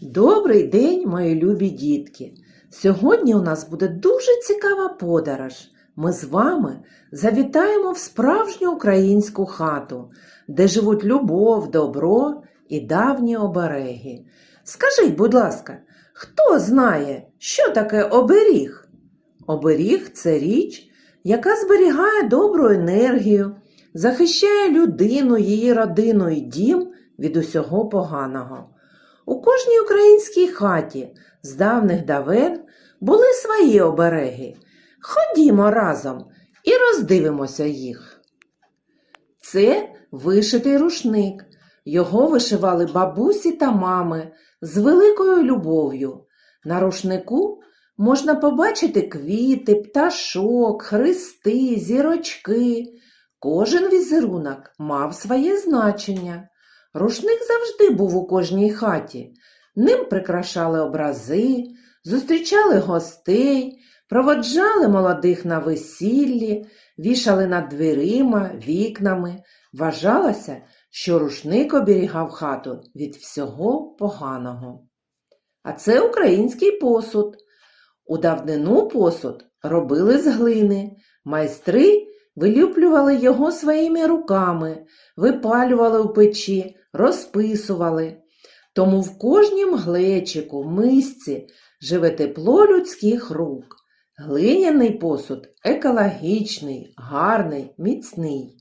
Добрий день, мої любі дітки! Сьогодні у нас буде дуже цікава подорож. Ми з вами завітаємо в справжню українську хату, де живуть любов, добро і давні обереги. Скажіть, будь ласка, хто знає, що таке оберіг? Оберіг це річ, яка зберігає добру енергію, захищає людину, її родину і дім від усього поганого. У кожній українській хаті з давних давен були свої обереги. Ходімо разом і роздивимося їх. Це вишитий рушник. Його вишивали бабусі та мами з великою любов'ю. На рушнику можна побачити квіти, пташок, хрести, зірочки. Кожен візерунок мав своє значення. Рушник завжди був у кожній хаті. Ним прикрашали образи, зустрічали гостей, проводжали молодих на весіллі, вішали над дверима, вікнами. Вважалося, що рушник оберігав хату від всього поганого. А це український посуд. У давнину посуд робили з глини. Майстри вилюплювали його своїми руками, випалювали у печі, розписували. Тому в кожнім глечику, мисці живе тепло людських рук. Глиняний посуд екологічний, гарний, міцний.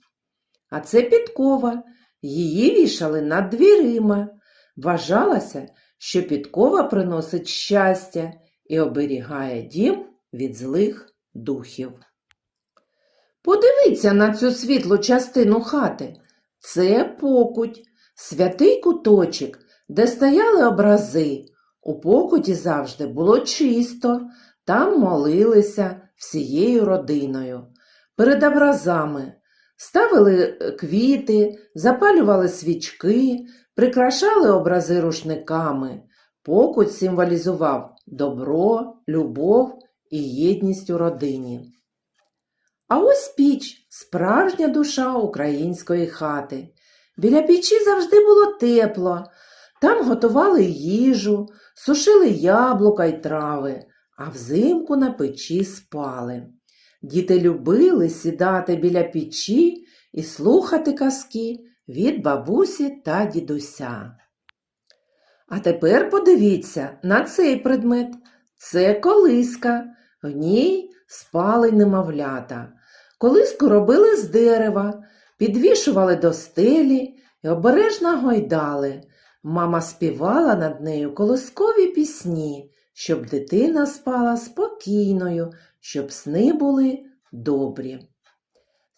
А це підкова. Її вішали над дверима. Вважалося, що підкова приносить щастя і оберігає дім від злих духів. Подивіться на цю світлу частину хати. Це покуть, святий куточок, де стояли образи. У покуті завжди було чисто, там молилися всією родиною. Перед образами ставили е, квіти, запалювали свічки, прикрашали образи рушниками. Покуть символізував добро, любов і єдність у родині. А ось піч справжня душа української хати. Біля печі завжди було тепло. Там готували їжу, сушили яблука й трави, а взимку на печі спали. Діти любили сідати біля печі і слухати казки від бабусі та дідуся. А тепер подивіться на цей предмет. Це колиска, в ній спали немовлята. Колиску робили з дерева, підвішували до стелі і обережно гойдали. Мама співала над нею колискові пісні, щоб дитина спала спокійною, щоб сни були добрі.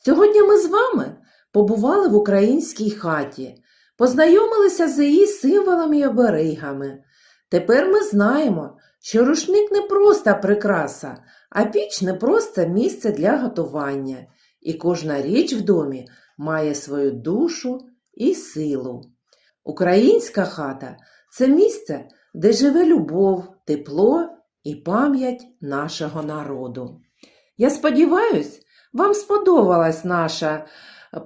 Сьогодні ми з вами побували в українській хаті, познайомилися з її символами і оберегами. Тепер ми знаємо, що рушник не просто прикраса, а піч не просто місце для готування, і кожна річ в домі має свою душу і силу. Українська хата це місце, де живе любов, тепло і пам'ять нашого народу. Я сподіваюсь, вам сподобалась наша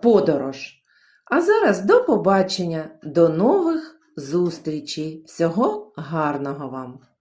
подорож. А зараз до побачення, до нових зустрічей. Всього гарного вам!